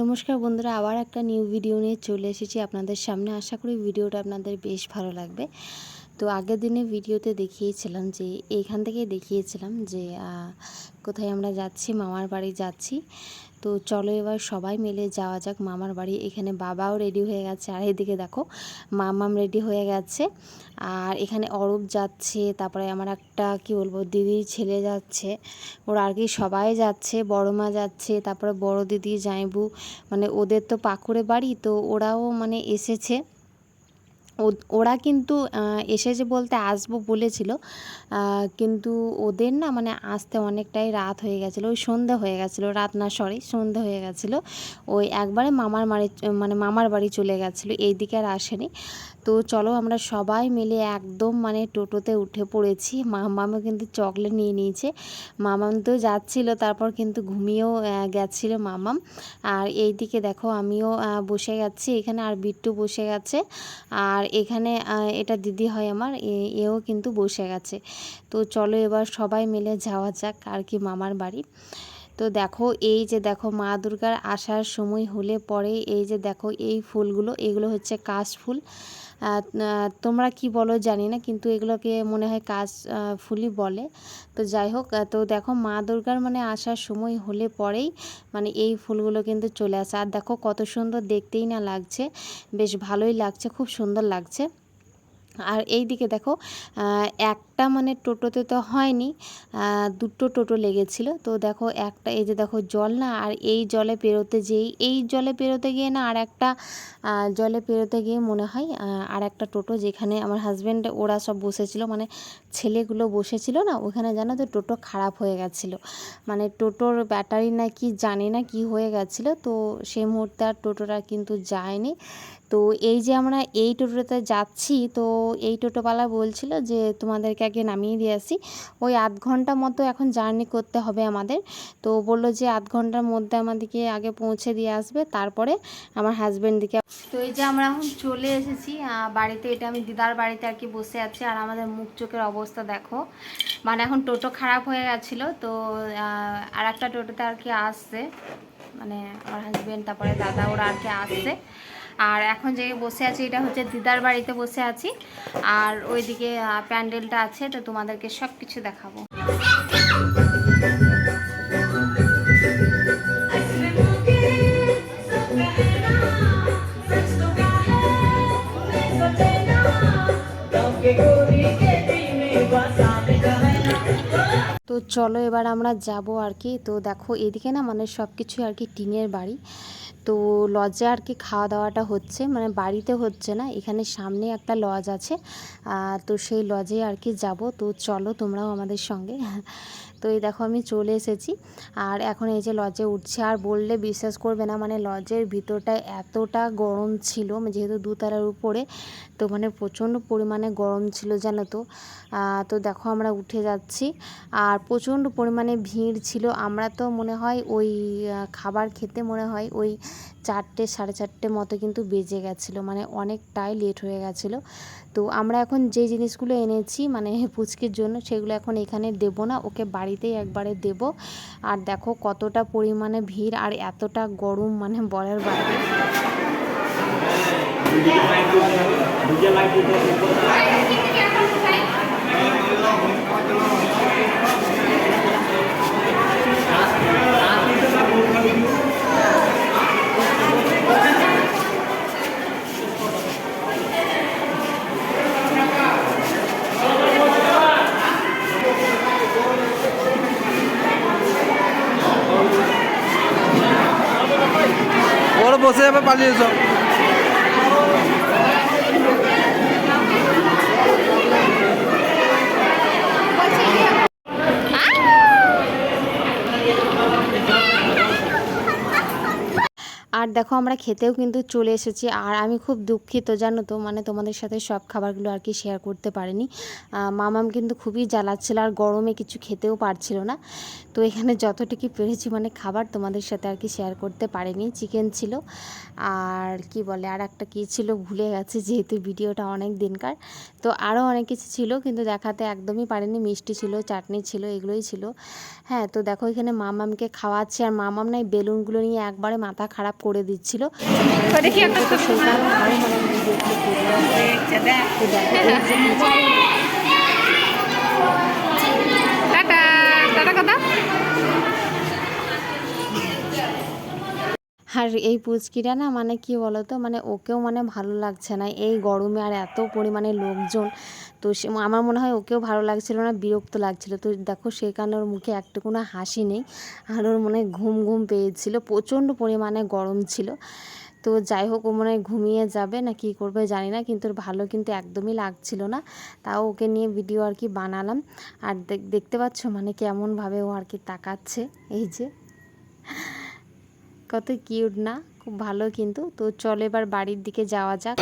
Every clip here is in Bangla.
নমস্কার বন্ধুরা, আবার একটা নিউ ভিডিও নিয়ে চলে এসেছি আপনাদের সামনে। আশা করি ভিডিওটা আপনাদের বেশ ভালো লাগবে। তো আগের দিনে ভিডিওতে দেখিয়েছিলাম যে এইখান থেকে দেখিয়েছিলাম যে কোথায় আমরা যাচ্ছি, মামার বাড়ি যাচ্ছি। তো চলো এবার সবাই মিলে যাওয়া যাক মামার বাড়ি। এখানে বাবাও রেডি হয়ে গেছে। আর এদিকে দেখো, মামাম রেডি হয়ে গেছে। আর এখানে অরূপ যাচ্ছে, তারপরে আমার একটা কি বলব, দিদির ছেলে যাচ্ছে। ওরা আর কি সবাই যাচ্ছে, বড় মা যাচ্ছে, তারপরে বড় দিদি জাইবু মানে ওদের তো পাকুড়ে বাড়ি, তো ওরাও মানে এসেছে। ওরা কিন্তু এসেছে বলতে আসব বলেছিল কিন্তু ওদের না মানে আসতে অনেকটাই রাত হয়ে গেছিল, ওই সন্ধে হয়ে গেছিল, রাত না সরি সন্ধে হয়ে গেছিল। ওই একবারে মামার বাড়ি মানে মামার বাড়ি চলে গেছিল, এই দিকে আর আসেনি। তো চলো আমরা সবাই মিলে একদম মানে টোটোতে উঠে পড়েছি, মামামও কিন্তু চকলেট নিয়ে নিয়েছে। মামাম তো যাচ্ছিল, তারপর কিন্তু ঘুমিয়েও গেছিল মামাম। আর এই দিকে দেখো আমিও বসে গেছি, এখানে আর বিট্টু বসে গেছে। আর এখানে এটা দিদি হয় আমার এও কিন্তু বসে গেছে। তো চলো এবার সবাই মিলে যাওয়া যাক আর কি মামার বাড়ি। তো দেখো এই যে দেখো মা দুর্গার আসার সময় হলে পরে এই যে দেখো এই ফুলগুলো, এগুলো হচ্ছে কাশ ফুল। তোমরা কি বলো জানি না, কিন্তু এগুলোকে মনে হয় কাশ ফুলই বলে। তো যাই হোক তো দেখো মা দুর্গার মানে আসার সময় হলে পরেই মানে এই ফুলগুলো কিন্তু চলে আসে। আর দেখো কত সুন্দর দেখতেই না লাগছে, বেশ ভালোই লাগছে, খুব সুন্দর লাগছে। আর এই দিকে দেখো একটা মানে টোটোতে তো হয়নি দুটো টোটো লেগেছিল। তো দেখো একটা, এই যে দেখো জল না, আর এই জলে পেরোতে যেই, এই জলে পেরোতে গিয়ে না আর একটা জলে পেরোতে গিয়ে মনে হয় আর একটা টোটো যেখানে আমার হাজব্যান্ড ওরা সব বসেছিল মানে ছেলেগুলো বসেছিল না, ওখানে জানো তো টোটো খারাপ হয়ে গেছিল। মানে টোটোর ব্যাটারি না কি জানি না কি হয়ে গেছিল, তো সেই মুহূর্তে আর টোটোটা কিন্তু যায়নি। তো এই যে আমরা এই টোটোতে যাচ্ছি, তো এই টোটোওয়ালা বলছিল যে তোমাদেরকে আগে নামিয়ে দিয়ে আসি। ওই আধ ঘণ্টা মতো এখন জার্নি করতে হবে আমাদের। তো বলল যে আধ ঘণ্টার মধ্যে আমাদেরকে আগে পৌঁছে দিয়ে আসবে, তারপরে আমার হাজব্যান্ড দিকে তো এই যে আমরা এখন চলে এসেছি বাড়িতে এটা আমি দিদার বাড়িতে আর কি বসে আছি। আর আমাদের মুখ চোখের অবস্থা দেখো মানে এখন টোটো খারাপ হয়ে গেছিল। তো আর একটা টোটোতে আর কি আসছে মানে আমার হাজব্যান্ড তারপরে দাদা ওরা আর কি আসছে। আর এখন যে বসে আছি, এটা হচ্ছে দিদার বাড়িতে বসে আছি। আর ওইদিকে প্যান্ডেলটা আছে, তো তোমাদেরকে সব কিছু দেখাবো। তো চলো এবার আমরা যাব আর কি। তো দেখো, এদিকে না মানে সব কিছুই আর কি টিনের বাড়ি। তো লজে আর কি খাওয়া দাওয়াটা হচ্ছে মানে বাড়িতে হচ্ছে না, এখানে সামনে একটা লজ আছে তো সেই লজে আর কি যাব, তো চলো তোমরাও আমাদের সঙ্গে। তো এই দেখো আমি চলে এসেছি। আর এখন এই যে লজে উঠছে, আর বললে বিশ্বাস করবে না মানে লজের ভিতরটা এতটা গরম ছিল মানে যেহেতু দুতলার উপরে, তো মানে প্রচণ্ড পরিমাণে গরম ছিল জানো তো। তো দেখো আমরা উঠে যাচ্ছি, আর প্রচণ্ড পরিমাণে ভিড় ছিল। আমরা তো মনে হয় ওই খাবার খেতে মনে হয় ওই চারটে, সাড়ে চারটে মতো কিন্তু বেজে গেছিল মানে অনেকটাই লেট হয়ে গেছিল। তো আমরা এখন যে জিনিসগুলো এনেছি মানে পুচকির জন্য, সেগুলো এখন এখানে দেবো না, ওকে বাড়িতেই একবারে দেব। আর দেখো কতটা পরিমাণে ভিড় আর এতটা গরম মানে বলার বাইরে ওরা বসে যাবে পালিয়ে যাও আর দেখো, আমরা খেতেও কিন্তু চলে এসেছি। আর আমি খুব দুঃখিত, জানো তো মানে তোমাদের সাথে সব খাবারগুলো আর কি শেয়ার করতে পারিনি। মামাম কিন্তু খুবই জ্বালাচ্ছিল আর গরমে কিছু খেতেও পারছিল না। তো এখানে যতটুকু পেরেছি মানে খাবার তোমাদের সাথে আর কি শেয়ার করতে পারিনি। চিকেন ছিল আর কি বলে আর একটা কী ছিল ভুলে গেছে যেহেতু ভিডিওটা অনেক দিনকার। তো আরও অনেক কিছু ছিল কিন্তু দেখাতে একদমই পারিনি। মিষ্টি ছিল চাটনি ছিল এগুলোই ছিল। হ্যাঁ তো দেখো এখানে মামামকে খাওয়াচ্ছে আর মামাম নাই বেলুনগুলো নিয়ে একবারে মাথা খারাপ করে দিচ্ছিল। দেখি সেই কারণে আরও মানে ভিডিও একটু করলাম। তো দেখো এই যে নিচে টাটা টাটা কথা আর এই পুচকিটা না মানে কি বলতো? মানে ওকেও মানে ভালো লাগছে না। এই গরমে আর এত পরিমাণে লোকজন, তো সে আমার মনে হয় ওকেও ভালো লাগছিল না, বিরক্ত লাগছিল। তো দেখো সেই কারণে ওর মুখে একটুকুনো হাসি নেই, আর ওর মনে ঘুম ঘুম পেয়েছিল, প্রচণ্ড পরিমাণে গরম ছিল। তো যাই হোক, ও মনে হয় ঘুমিয়ে যাবে না কী করবে জানি না, কিন্তু ভালো কিন্তু একদমই লাগছিল না। তাও ওকে নিয়ে ভিডিও আর কি বানালাম। আর দেখ- দেখতে পাচ্ছ মানে কেমনভাবে ও আর কি তাকাচ্ছে, এই যে। কত কিউট না? খুব ভালো কিন্তু। তো চল এবার বাড়ির দিকে যাওয়া যাক।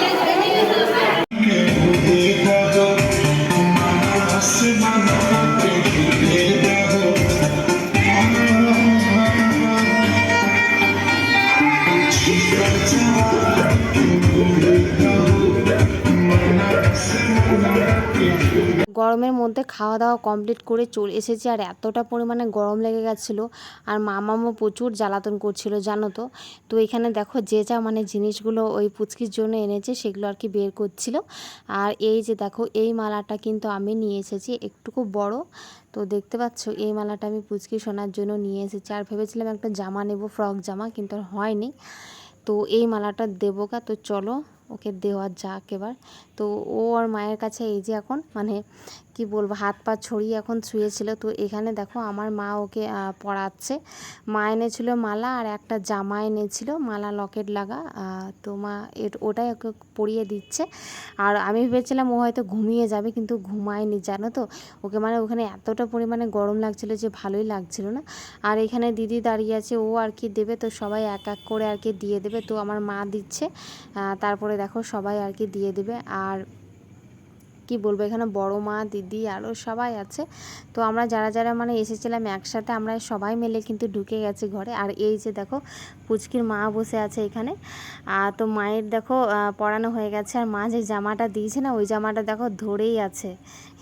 গরমের মধ্যে খাওয়া দাওয়া কমপ্লিট করে চলে এসেছি আর এতটা পরিমাণে গরম লেগে গেছিল। আর মামামও প্রচুর জ্বালাতন করছিল, জানো তো? তো এখানে দেখো যে যা মানে জিনিসগুলো ওই পুচকির জন্য এনেছে সেগুলো আর কি বের করছিল। আর এই যে দেখো, এই মালাটা কিন্তু আমি নিয়ে এসেছি, একটুকু বড়। তো দেখতে পাচ্ছ, এই মালাটা আমি পুচকি শোনার জন্য নিয়ে এসেছি। আর ভেবেছিলাম একটা জামা নেব, ফ্রক জামা, কিন্তু আর হয়নি। তো এই মালাটা দেবো গা, তো চলো ওকে দেওয়া যাক এবার। তো ও আর মায়ের কাছে এই যে এখন মানে কি বলব, হাত পা ছড়িয়ে এখন শুয়েছিল। তো এখানে দেখো আমার মা ওকে পড়াচ্ছে। মা এনেছিল মালা আর একটা জামা এনেছিল, মালা লকেট লাগা। তো মা ওটাই ওকে পরিয়ে দিচ্ছে। আর আমি ভেবেছিলাম ও হয়তো ঘুমিয়ে যাবে, কিন্তু ঘুমায়নি, জানো তো? ওকে মানে ওখানে এতটা পরিমাণে গরম লাগছিল যে ভালোই লাগছিল না। আর এখানে দিদি দাঁড়িয়ে আছে, ও আর কি দেবে? তো সবাই এক এক করে আর কি দিয়ে দেবে। তো আমার মা দিচ্ছে তারপরে দেখো সবাই আর কি দিয়ে দেবে। আর কি বলব, এখানে বড় মা, দিদি আরও সবাই আছে। তো আমরা যারা যারা মানে এসেছিলাম একসাথে, আমরা সবাই মিলে কিন্তু ঢুকে গেছি ঘরে। আর এই যে দেখো, পুচকির মা বসে আছে এখানে। আর তো মায়ের দেখো পড়ানো হয়ে গেছে। আর মা যে জামাটা দিয়েছে না, ওই জামাটা দেখো ধরেই আছে।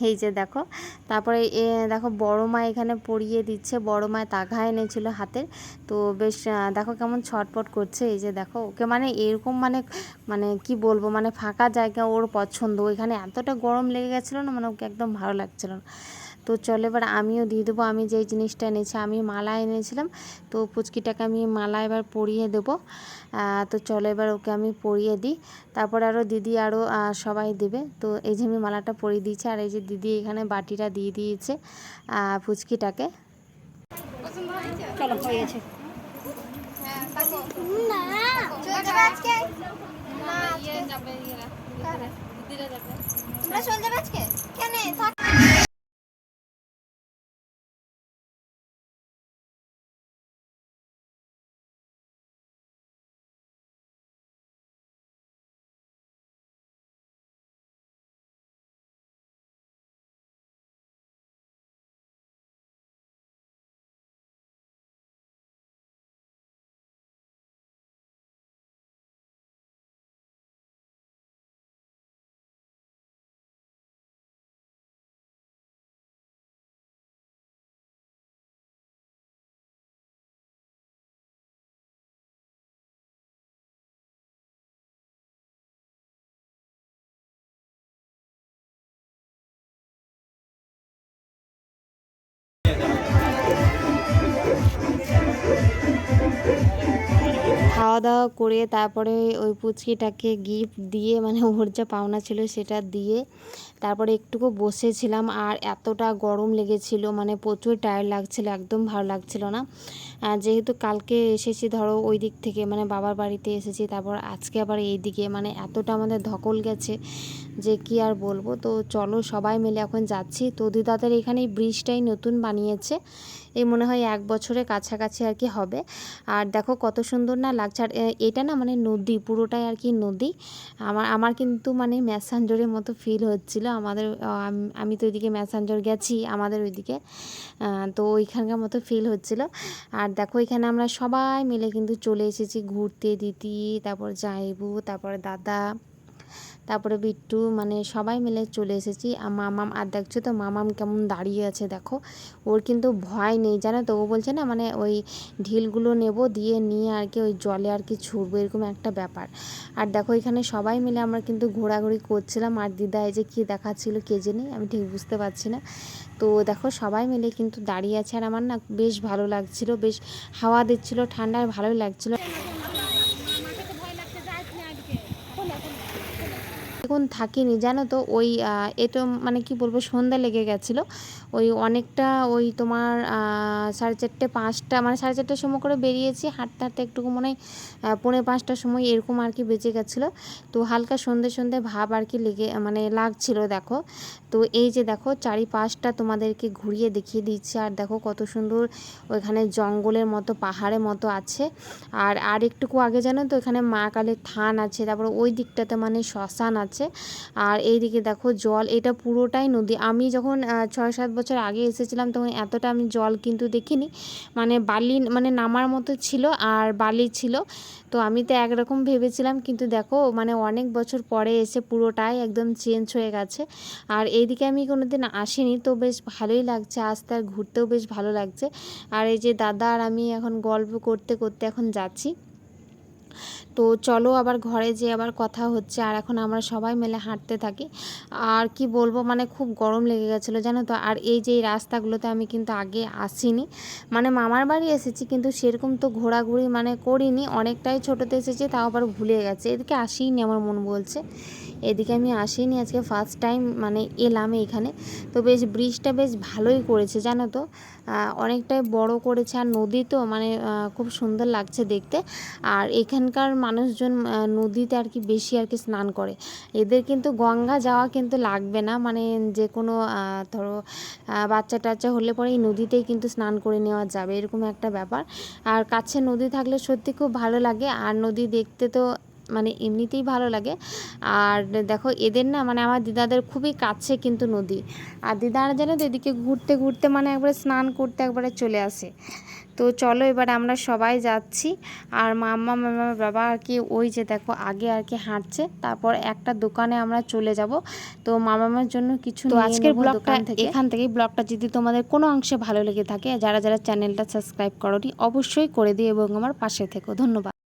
এই যে দেখো, তারপরে এ, দেখো বড় মা এখানে পরিয়ে দিচ্ছে, বড় মায় তাঘা এনেছিল হাতের। তো বেশ দেখো কেমন ছটপট করছে, এই যে দেখো, ওকে মানে এরকম মানে মানে কি বলব মানে ফাঁকা জায়গা ওর পছন্দ। ওইখানে এতটা গরম লেগে গেছিল না মানে ওকে একদম ভালো লাগছিল না। তো চলো এবার আমিও দিয়ে দেবো। আমি যেই জিনিসটা এনেছি আমি মালা এনেছিলাম। তো পুচকিটাকে আমি মালা এবার পরিয়ে দেবো। তো চলো এবার ওকে আমি পরিয়ে দিই। তারপর আরও দিদি আরও সবাই দেবে। তো এই যে আমি মালাটা পরিয়ে দিয়েছি আর এই যে দিদি এখানে বাটিটা দিয়ে দিয়েছে পুচকিটাকে। চলো হয়ে গেছে। চলে যাবে আজকে? কেন? থাক। খাওয়া দাওয়া করে তারপরে ওই পুচকিটাকে গিফট দিয়ে মানে ওর যা পাওনা ছিল সেটা দিয়ে তারপরে একটুকু বসেছিলাম আর এতটা গরম লেগেছিল মানে প্রচুর টায়ার লাগছিল, একদম ভালো লাগছিল না। যেহেতু কালকে এসেছি ধরো ওই দিক থেকে মানে বাবার বাড়িতে এসেছি, তারপর আজকে আবার এই দিকে মানে এতটা আমাদের ধকল গেছে যে কি আর বলব? তো চলো সবাই মিলে এখন যাচ্ছি। তো দিদাদের এখানে এই ব্রিজটাই নতুন বানিয়েছে। এই মনে হয় এক বছরের কাছাকাছি আর কি হবে। আর দেখো কত সুন্দর না লাগছে। আর এটা না মানে নদী, পুরোটাই আর কি নদী। আমার আমার কিন্তু মানে ম্যাসাঞ্জরের মতো ফিল হচ্ছিল। আমাদের আমি তো ওইদিকে ম্যাসাঞ্জর গেছি, আমাদের ওইদিকে। তো ওইখানকার মতো ফিল হচ্ছিল। আর দেখো এখানে আমরা সবাই মিলে কিন্তু চলে এসেছি। ঘুরতে দিদি তারপর জাইবু তারপর দাদা তারপরে বিট্টু মানে সবাই মিলে চলে এসেছি। আর মামাম, আর দেখছ তো মামাম কেমন দাঁড়িয়ে আছে, দেখো। ওর কিন্তু ভয় নেই, জানো তো? ও বলছে না মানে ওই ঢিলগুলো নেব, দিয়ে নিয়ে আর কি ওই জলে আর কি ছুটবো এরকম একটা ব্যাপার। আর দেখো, এখানে সবাই মিলে আমরা কিন্তু ঘোরাঘুরি করছিলাম। আর দিদা এই যে কী দেখাচ্ছিল কে জানি, আমি ঠিক বুঝতে পারছি না। তো দেখো, সবাই মিলে কিন্তু দাঁড়িয়ে আছে। আর আমার না বেশ ভালো লাগছিল, বেশ হাওয়া দিচ্ছিল, ঠান্ডায় ভালোই লাগছিল। এখন থাকিনি জানো তো? ওই এ এটা মানে কি বলব সন্ধ্যা লেগে গেছিল। ওই অনেকটা ওই তোমার সাড়ে চারটে পাঁচটা মানে সাড়ে চারটের সময় করে বেরিয়েছি। হাঁটতে হাঁটতে একটুকু মনে হয় পৌনে পাঁচটার সময় এরকম আর কি বেঁচে গেছিল। তো হালকা সন্ধে সন্ধে ভাব আর কি লেগে মানে লাগছিল, দেখো। তো এই যে দেখো, চারিপাশটা তোমাদেরকে ঘুরিয়ে দেখিয়ে দিচ্ছে। আর দেখো কত সুন্দর ওইখানে জঙ্গলের মতো, পাহাড়ের মতো আছে। আর আর একটুকু আগে জানো তো, এখানে মা কালের থান আছে, তারপর ওই দিকটাতে মানে শ্মশান আছে। আর এইদিকে দেখো জল, এটা পুরোটাই নদী। আমি যখন ছয় সাত বছর আগে এসেছিলাম, তখন এতটা আমি জল কিন্তু দেখিনি। মানে বালি মানে নামার মতো ছিল আর বালি ছিল। তো আমি তো একরকম ভেবেছিলাম, কিন্তু দেখো মানে অনেক বছর পরে এসে পুরোটাই একদম চেঞ্জ হয়ে গেছে। আর এইদিকে আমি কোনোদিন আসিনি, তো বেশ ভালোই লাগছে। আসতে আর ঘুরতেও বেশ ভালো লাগছে। আর এই যে দাদা আর আমি এখন গল্প করতে করতে এখন যাচ্ছি। তো চলো আবার ঘরে যে আবার কথা হচ্ছে। আর এখন আমরা সবাই মিলে হাঁটতে থাকি। আর কি বলব মানে খুব গরম লেগে গেছিল, জানো তো? আর এই যে রাস্তাগুলোতে আমি কিন্তু আগে আসিনি। মানে মামার বাড়ি এসেছি, কিন্তু সেরকম তো ঘোরাঘুরি মানে করিনি। অনেকটাই ছোটোতে এসেছি, তাও আবার ভুলে গেছে। এদিকে আসিনি আমার মন বলছে। এদিকে আমি আসিনি, আজকে ফার্স্ট টাইম মানে এলাম এখানে। তো বেশ ব্রিজটা বেশ ভালোই করেছে, জানো তো? অনেকটাই বড় করেছে, আর নদী তো মানে খুব সুন্দর লাগছে দেখতে। আর এখানকার মানুষজন নদীতে আর কি বেশি আর কি স্নান করে। এদের কিন্তু গঙ্গা যাওয়া কিন্তু লাগবে না মানে যে কোনো ধরো বাচ্চা টাচ্চা হলে পরে এই নদীতেই কিন্তু স্নান করে নেওয়া যাবে, এরকম একটা ব্যাপার। আর কাছে নদী থাকলে সত্যি খুব ভালো লাগে, আর নদী দেখতে তো মানে এমনিতেই ভালো লাগে। আর দেখো এদের না মানে আমার দিদাদের খুবই কাছে কিন্তু নদী। আর দিদারা তো এদিকে ঘুরতে ঘুরতে মানে একবারে স্নান করতে একবারে চলে আসে। তো চলো এবার আমরা সবাই যাচ্ছি। আর মাম্মা মামা বাবা আর কি ওই যে দেখো আগে আর কি হাঁটছে। তারপর একটা দোকানে আমরা চলে যাব। তো মামামার জন্য কিছু তো আজকের ব্লগটা এখান থেকেই। ব্লগটা যদি তোমাদের কোনো অংশে ভালো লেগে থাকে যারা যারা চ্যানেলটা সাবস্ক্রাইব করনি অবশ্যই করে দিও এবং আমার পাশে থেকো। ধন্যবাদ।